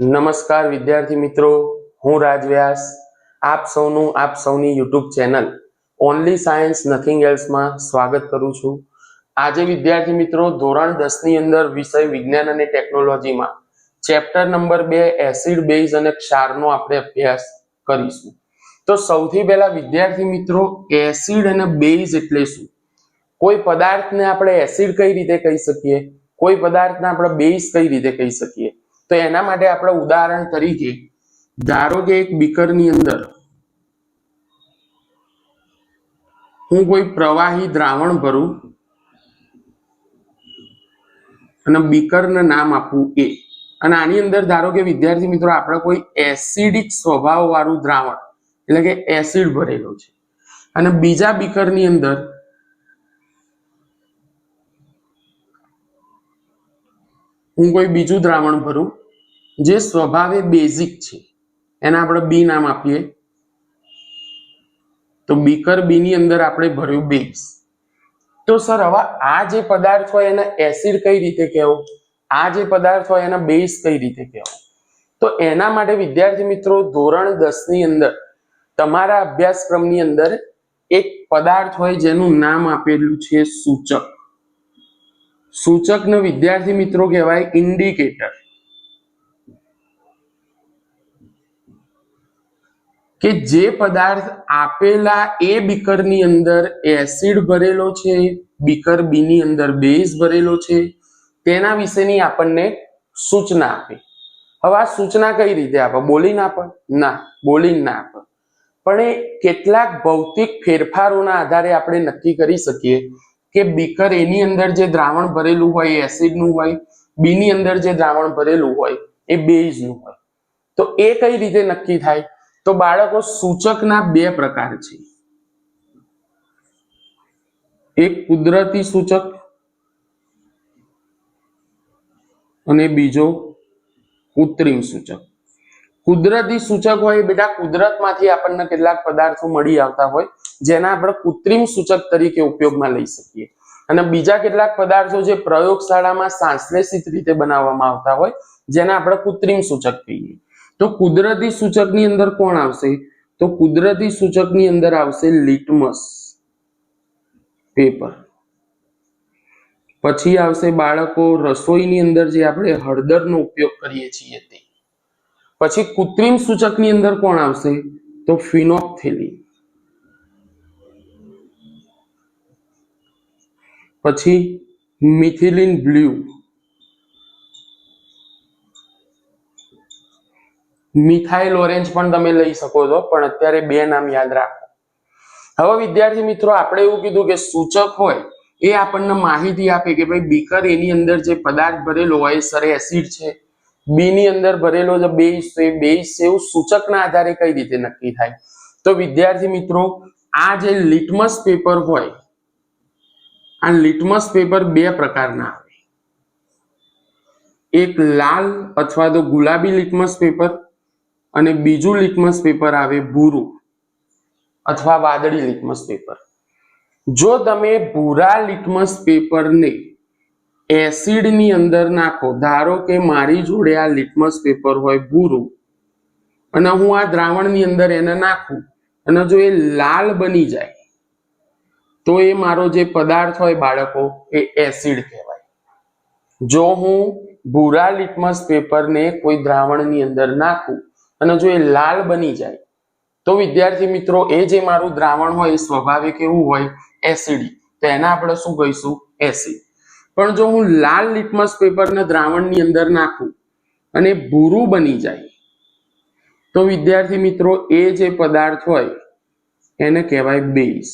નમસ્કાર વિદ્યાર્થી મિત્રો, હું રાજવ્યાસ. આપ સૌનું, આપ સૌની YouTube channel only science nothing એલ્સમાં સ્વાગત કરું છું. આજે વિદ્યાર્થી મિત્રો, ધોરણ દસની અંદર વિષય વિજ્ઞાન અને ટેકનોલોજીમાં ચેપ્ટર નંબર બે, એસિડ બેઝ અને ક્ષારનો આપણે અભ્યાસ કરીશું. તો સૌથી પહેલા વિદ્યાર્થી મિત્રો, એસિડ અને બેઝ એટલે શું? કોઈ પદાર્થને આપણે એસિડ કઈ રીતે કહી શકીએ? કોઈ પદાર્થને આપણે બેઝ કઈ રીતે કહી શકીએ? તો એના માટે આપણે ઉદાહરણ તરીકે ધારો કે એક બીકરની અંદર હું કોઈ પ્રવાહી દ્રાવણ ભરું અને બીકરને નામ આપું એ. અને આની અંદર ધારો કે વિદ્યાર્થી મિત્રો, આપણે કોઈ એસિડિક સ્વભાવ વાળું દ્રાવણ, એટલે કે એસિડ ભરેલો છે. અને બીજા બીકરની અંદર હું કોઈ બીજું દ્રાવણ ભરું જે સ્વભાવે બેઝિક છે. એને આપણે બી નામ આપીએ. તો બીકર બી ની અંદર આપણે ભર્યું બેઝ તો સર, હવે આ જે પદાર્થ હોય એને એસિડ કઈ રીતે કહેવો? આ જે પદાર્થ હોય એને બેઝ કઈ રીતે કહેવો? તો એના માટે વિદ્યાર્થી મિત્રો, ધોરણ દસની અંદર તમારા અભ્યાસક્રમની અંદર એક પદાર્થ હોય જેનું નામ આપેલું છે સૂચક. સૂચકને વિદ્યાર્થી મિત્રો કહેવાય ઇન્ડિકેટર કે જે પદાર્થ આપેલા એ બીકરની અંદર એસિડ ભરેલો છે, બીકર બી ની અંદર બેઝ ભરેલો છે, તેના વિશેની આપણને સૂચના આપે. હવે આ સૂચના કઈ રીતે આપે? બોલીને આપે? ના બોલીને ના આપે. પણ એ કેટલાક ભૌતિક ફેરફારોના આધારે આપણે નક્કી કરી શકીએ કે બીકર એની અંદર જે દ્રાવણ ભરેલું હોય એસિડનું હોય બીની અંદર જે દ્રાવણ ભરેલું હોય, એ બેઝનું હોય. તો એ કઈ રીતે નક્કી થાય? તો બાળકો, સૂચકના બે પ્રકાર છે. એક કુદરતી સૂચક અને બીજો કૃત્રિમ સૂચક. કુદરતી સૂચક હોય બેટા કુદરતમાંથી આપણને કેટલાક પદાર્થો મળી આવતા હોય. જેના આપણે કૃત્રિમ સૂચક તરીકે ઉપયોગમાં લઈ શકીએ. અને બીજા કેટલાક પદાર્થો જે પ્રયોગશાળામાં સંશ્લેષિત રીતે બનાવવામાં આવતા હોય, જેને આપણે કૃત્રિમ સૂચક કહીએ. તો કુદરતી સૂચકની અંદર કોણ આવશે? તો કુદરતી સૂચકની અંદર આવશે લિટમસ પેપર. પછી આવશે બાળકો રસોઈની અંદર જે આપણે હળદરનો ઉપયોગ કરીએ છીએ તે. પછી કૃત્રિમ સૂચકની અંદર કોણ આવશે? તો ફિનોક્થેલિન પછી મિથિલિન બ્લુ મિથાઇલ ઓરેન્જ પણ તમે લઈ શકો છો, પણ અત્યારે બે નામ યાદ રાખો. હવે વિદ્યાર્થી મિત્રો, આપણે એવું કીધું કે સૂચક હોય એ આપણને માહિતી આપે કે ભાઈ બીકર એની અંદર જે પદાર્થ ભરેલો હોય સર એસિડ છે. બી ની અંદર ભરેલો જે બેઝ છે બેઝ છે એવું સૂચકના આધારે કઈ રીતે નક્કી થાય? તો વિદ્યાર્થી મિત્રો, આ જે લિટમસ પેપર હોય આ લિટમસ પેપર બે પ્રકારના આવે. એક લાલ અથવા તો ગુલાબી લિટમસ પેપર અને બીજું લિટમસ પેપર આવે ભૂરું અથવા વાદળી લિટમસ પેપર. જો તમે ભૂરા લિટમસ પેપરને એસિડની અંદર નાખો, ધારો કે મારી જોડે આ લિટમસ પેપર હોય ભૂરું, અને હું આ દ્રાવણની અંદર એને નાખું, અને જો એ લાલ બની જાય તો એ મારો જે પદાર્થ હોય બાળકો, એ એસિડ કહેવાય. જો હું ભૂરા લિટમસ પેપરને કોઈ દ્રાવણની અંદર નાખું અને જો એ લાલ બની જાય, તો વિદ્યાર્થી મિત્રો, એ જે મારું દ્રાવણ હોય એ સ્વાભાવિક એવું હોય એસિડી તો એના આપણે શું કહીશું? એસિડ પણ જો હું લાલ લિટમસ પેપરને દ્રાવણની અંદર નાખું અને ભૂરું બની જાય, તો વિદ્યાર્થી મિત્રો, એ જે પદાર્થ હોય, એને કહેવાય બેઝ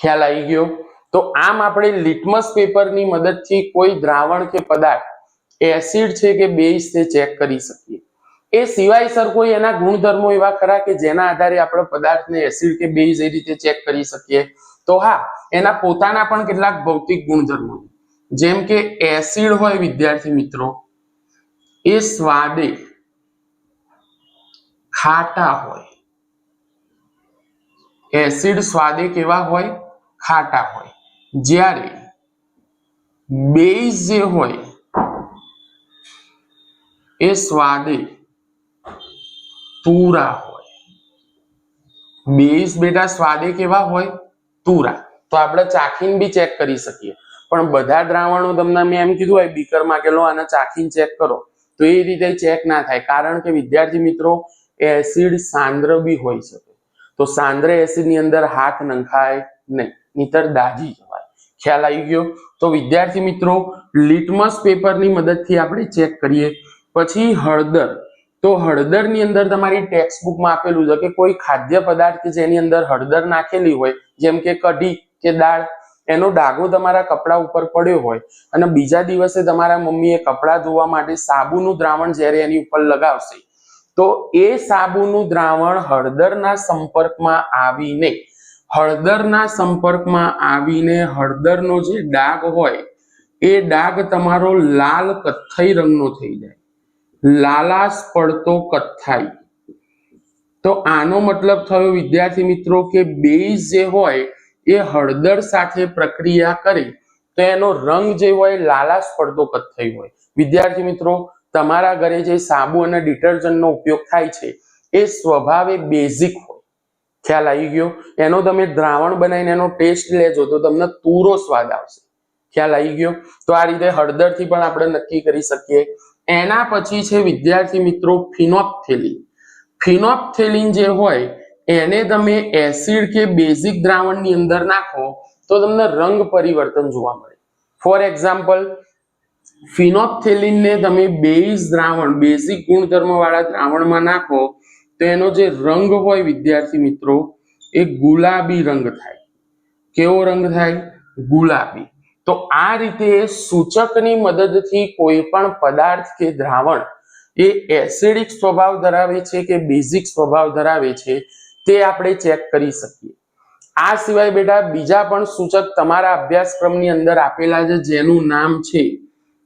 ખ્યાલ આવી ગયો. તો આમ આપણે લિટમસ પેપરની મદદથી કોઈ દ્રાવણ કે પદાર્થ એસિડ છે કે બેઝ છે ચેક કરી શકીએ. એ સિવાય સર કોઈ એના ગુણધર્મો એવા ખરા કે જેના આધારે આપણે પદાર્થને એસિડ કે બેઝ એ રીતે ચેક કરી શકીએ? તો હા, એના પોતાના પણ કેટલાક ભૌતિક ગુણધર્મો જેમ કે એસિડ હોય વિદ્યાર્થી મિત્રો, એ સ્વાદે ખાટા હોય. એસિડ સ્વાદે કેવા હોય? ખાટા હોય. જ્યારે બેઝ જે હોય, એ સ્વાદે તુરા હોય. બેઝ બેટા સ્વાદે કેવા હોય? તુરા. તો આપણે ચાખીને બી ચેક કરી શકીએ. પણ બધા દ્રાવણો તમને મેં એમ કીધું હોય બીકરમાં કે લો આને ચાખીને ચેક કરો. તો એ રીતે ચેક ના થાય. કારણ કે વિદ્યાર્થી મિત્રો, એસિડ સાંદ્ર બી હોઈ શકે. તો સાંદ્ર એસિડની અંદર હાથ નંખાય નહીં. નહીતર દાજી જવાય. ખ્યાલ આવી ગયો? તો વિદ્યાર્થી મિત્રો, લિટમસ પેપરની મદદથી આપણે ચેક કરીએ. પછી હળદર. તો હળદરની અંદર તમારી ટેક્સ્ટ બુકમાં આપેલું છે કે કોઈ ખાદ્ય પદાર્થ કે જેની અંદર હળદર નાખેલી હોય, જેમ કે કઢી કે દાળ, એનો ડાઘો તમારા કપડા ઉપર પડ્યો હોય અને બીજા દિવસે તમારા મમ્મીએ કપડા ધોવા માટે સાબુનું દ્રાવણ જ્યારે એની ઉપર લગાવશે, તો એ સાબુનું દ્રાવણ હળદરના સંપર્કમાં આવીને હળદરના સંપર્કમાં આવીને હળદરનો જે ડાઘ હોય, એ ડાઘ તમારો લાલ કથ્થઈ રંગનો થઈ જાય. લાલાશ પડતો કથ્થાઈ. તો આનો મતલબ થયો, વિદ્યાર્થી મિત્રો, કે બેઝ જે હોય, એ હળદર સાથે પ્રક્રિયા કરે, તો એનો રંગ જે હોય, લાલાશ પડતો કથ્થઈ હોય. વિદ્યાર્થી મિત્રો, તમારા ઘરે જે સાબુ અને ડિટર્જન્ટનો ઉપયોગ થાય છે, એ સ્વભાવે બેઝિક હોય. ખ્યાલ આવી ગયો. એનો તમે દ્રાવણ બનાવીને એનો ટેસ્ટ લેજો તો તમને તુરો સ્વાદ આવશે. ખ્યાલ આવી ગયો. તો આ રીતે હળદરથી પણ આપણે નક્કી કરી શકીએ. એના પછી છે વિદ્યાર્થી મિત્રો ફિનોપ્થેલિન. ફિનોપ્થેલિન જે હોય, એને તમે એસિડ કે બેઝિક દ્રાવણની અંદર નાખો તો તમને રંગ પરિવર્તન જોવા મળે. ફોર એક્ઝામ્પલ, ફિનોપ્થેલિનને તમે બેઝ દ્રાવણ, બેઝિક ગુણધર્મ વાળા દ્રાવણમાં નાખો તો એનો જે રંગ હોય વિદ્યાર્થી મિત્રો, એ ગુલાબી રંગ થાય. કેવો રંગ થાય? ગુલાબી. તો આ રીતે સૂચકની મદદથી કોઈ પણ પદાર્થ કે દ્રાવણ, એ એસિડિક સ્વભાવ ધરાવે છે કે બેઝિક સ્વભાવ ધરાવે છે, તે આપણે ચેક કરી શકીએ. આ સિવાય બેટા, બીજા પણ સૂચક તમારા અભ્યાસક્રમની અંદર આપેલા છે, જેનું નામ છે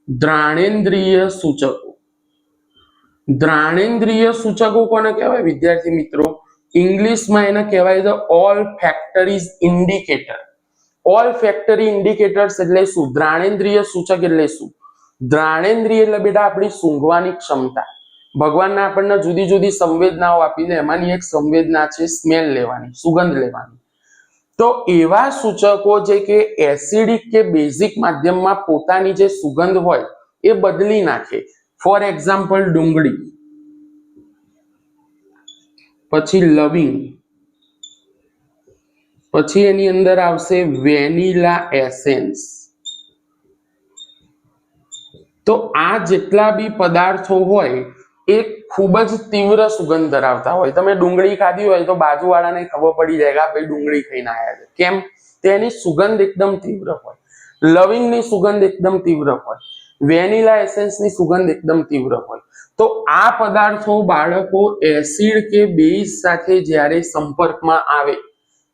દ્રાણેન્દ્રિય સૂચકો. દ્રાણેન્દ્રિય સૂચકો કોને કહેવાય? વિદ્યાર્થી મિત્રો, ઇંગ્લિશમાં એને કહેવાય છે all factories indicator olfactory indicators એટલે શું? દ્રાણેન્દ્રિય સૂચક એટલે શું? દ્રાણેન્દ્રિય એટલે બેટા આપણી સૂંઘવાની ક્ષમતા. ભગવાનના આપણને જુદી જુદી સંવેદનાઓ આપી દે એમાંની એક સંવેદના છે સ્મેલ લેવાની, સુગંધ લેવાની. તો એવા સૂચકો જે કે એસિડિક કે બેઝિક માધ્યમમાં પોતાની જે સુગંધ હોય એ બદલી નાખે. ફોર એક્ઝામ્પલ ડુંગળી. પછી લવિંગ. પછી એની અંદર આવશે વેનીલા એસેન્સ. તો આ જેટલા બી પદાર્થો હોય, એ ખૂબ જ તીવ્ર સુગંધ ધરાવતા હોય. તમે ડુંગળી ખાધી હોય તો બાજુવાળાને ખબર પડી જાય કે ભાઈ ડુંગળી ખાઈને આવ્યા છે. કેમ? તેની સુગંધ એકદમ તીવ્ર હોય. લવિંગની સુગંધ એકદમ તીવ્ર હોય. વેનીલા એસેન્સની સુગંધ એકદમ તીવ્ર હોય. તો આ પદાર્થો બાળકો એસિડ કે બેઝ સાથે જ્યારે સંપર્કમાં આવે,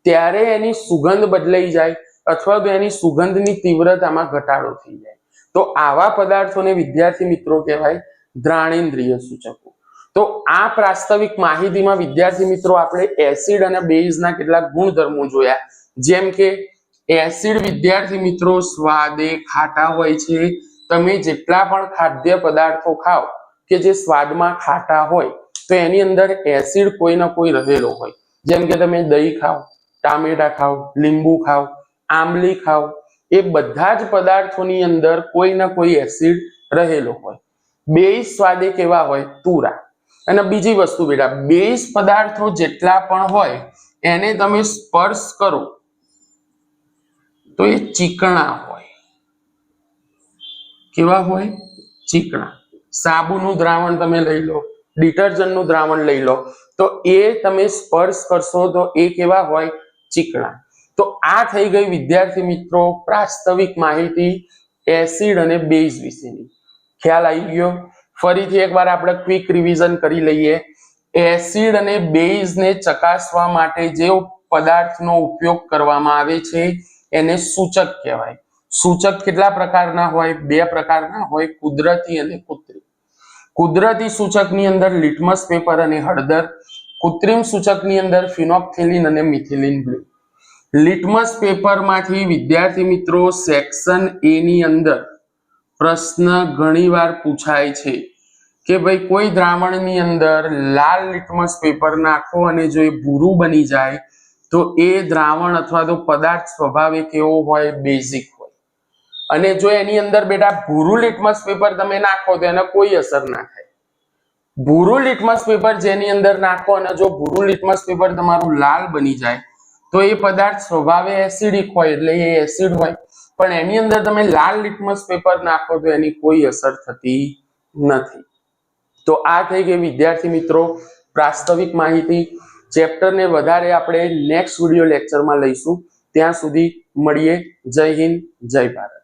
ત્યારે એની સુગંધ બદલાઈ જાય અથવા તો એની સુગંધની તીવ્રતામાં ઘટાડો થઈ જાય. તો આવા પદાર્થોને વિદ્યાર્થી મિત્રો કહેવાય દ્રાણેન્દ્રિય સૂચકો. તો આ પ્રાસ્તવિક માહિતીમાં વિદ્યાર્થી મિત્રો આપણે એસિડ અને બેઝના કેટલાક ગુણધર્મો જોયા. જેમ કે એસિડ વિદ્યાર્થી મિત્રો સ્વાદે ખાટા હોય છે તમે જેટલા પણ ખાદ્ય પદાર્થો ખાઓ કે જે સ્વાદમાં ખાટા હોય, તો એની અંદર એસિડ કોઈ ના કોઈ રહેલો હોય. જેમ કે તમે દહીં ખાઓ, ટામેટા ખાઓ, લીંબુ ખાઓ, આંબલી ખાઓ, એ બધા જ પદાર્થોની અંદર કોઈ ના કોઈ એસિડ રહેલો હોય. બેઝ સ્વાદે કેવા હોય? તુરા. અને બીજી વસ્તુ બેટા બેઝ પદાર્થો જેટલા પણ હોય, એને તમે સ્પર્શ કરો, તો એ ચીકણા હોય. કેવા હોય? ચીકણા. સાબુનું દ્રાવણ તમે લઈ લો, ડિટર્જન્ટનું દ્રાવણ લઈ લો, તો એ તમે સ્પર્શ કરશો તો એ કેવા હોય? ચીકણા. તો આ થઈ ગઈ વિદ્યાર્થી મિત્રો પ્રાસ્તવિક માહિતી એસિડ અને બેઝ વિશેની. ખ્યાલ આવી ગયો? ફરીથી એકવાર આપણે ક્વિક રિવિઝન કરી લઈએ. એસિડ અને બેઝને ચકાસવા માટે જે પદાર્થનો ઉપયોગ કરવામાં આવે છે, એને સૂચક કહેવાય. સૂચક કેટલા પ્રકારના હોય? બે પ્રકારના હોય, કુદરતી અને કૃત્રિમ. કુદરતી સૂચકની અંદર લિટમસ પેપર અને હળદર, કૃત્રિમ સૂચકની અંદર ફિનોપ્થેલિન અને મિથિલિન બ્લુ. લિટમસ પેપરમાંથી વિદ્યાર્થી મિત્રો, સેક્શન એ ની અંદર પ્રશ્ન ઘણીવાર પૂછાય છે કે ભાઈ કોઈ દ્રાવણની અંદર લાલ લિટમસ પેપર નાખો અને જો એ ભૂરું બની જાય, તો એ દ્રાવણ અથવા તો પદાર્થ સ્વભાવે કેવો હોય? બેઝિક. અને જો એની અંદર બેટા ભૂરું લિટમસ પેપર તમે નાખો તો એને કોઈ અસર ના થાય. ભૂરું લિટમસ પેપર જેની અંદર નાખો અને જો ભૂરું લિટમસ પેપર તમારું લાલ બની જાય, તો એ પદાર્થ સ્વભાવે એસિડિક હોય એટલે એ એસિડ હોય. પણ એની અંદર તમે લાલ લિટમસ પેપર નાખો તો એની કોઈ અસર થતી નથી. તો આ થઈ ગઈ વિદ્યાર્થી મિત્રો પ્રાસ્તવિક માહિતી. ચેપ્ટરને વધારે આપણે નેક્સ્ટ વીડિયો લેક્ચરમાં લઈશું. ત્યાં સુધી મળીએ. જય હિન્દ, જય ભારત.